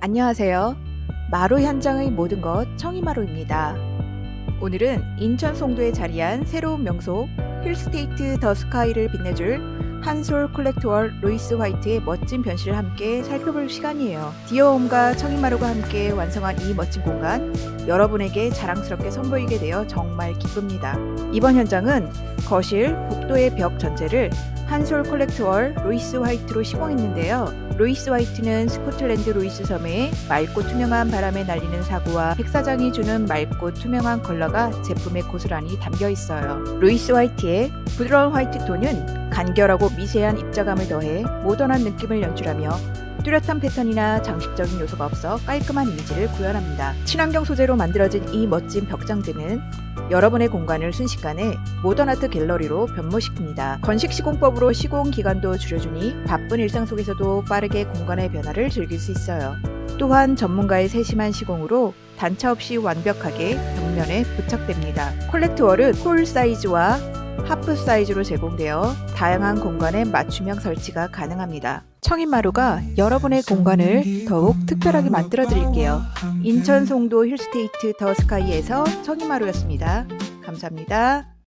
안녕하세요. 마루 현장의 모든 것 청이마루입니다. 오늘은 인천 송도에 자리한 새로운 명소 힐스테이트 더 스카이를 빛내줄 한솔 콜렉트월 로이스 화이트의 멋진 변신을 함께 살펴볼 시간이에요. 디어홈과 청이마루가 함께 완성한 이 멋진 공간 여러분에게 자랑스럽게 선보이게 되어 정말 기쁩니다. 이번 현장은 거실, 복도의 벽 전체를 한솔 콜렉트월 로이스 화이트로 시공했는데요. 로이스 화이트는 스코틀랜드 로이스 섬의 맑고 투명한 바람에 날리는 사구와 백사장이 주는 맑고 투명한 컬러가 제품에 고스란히 담겨 있어요. 로이스 화이트의 부드러운 화이트 톤은 간결하고 미세한 입자감을 더해 모던한 느낌을 연출하며 뚜렷한 패턴이나 장식적인 요소가 없어 깔끔한 이미지를 구현합니다. 친환경 소재로 만들어진 이 멋진 벽장들은 여러분의 공간을 순식간에 모던아트 갤러리로 변모시킵니다. 건식 시공법으로 시공 기간도 줄여주니 바쁜 일상 속에서도 빠르게 공간의 변화를 즐길 수 있어요. 또한 전문가의 세심한 시공으로 단차 없이 완벽하게 벽면에 부착됩니다. 콜렉트월은 홀 사이즈와 하프 사이즈로 제공되어 다양한 공간에 맞춤형 설치가 가능합니다. 청인마루가 여러분의 공간을 더욱 특별하게 만들어 드릴게요. 인천 송도 힐스테이트 더 스카이에서 청인마루였습니다. 감사합니다.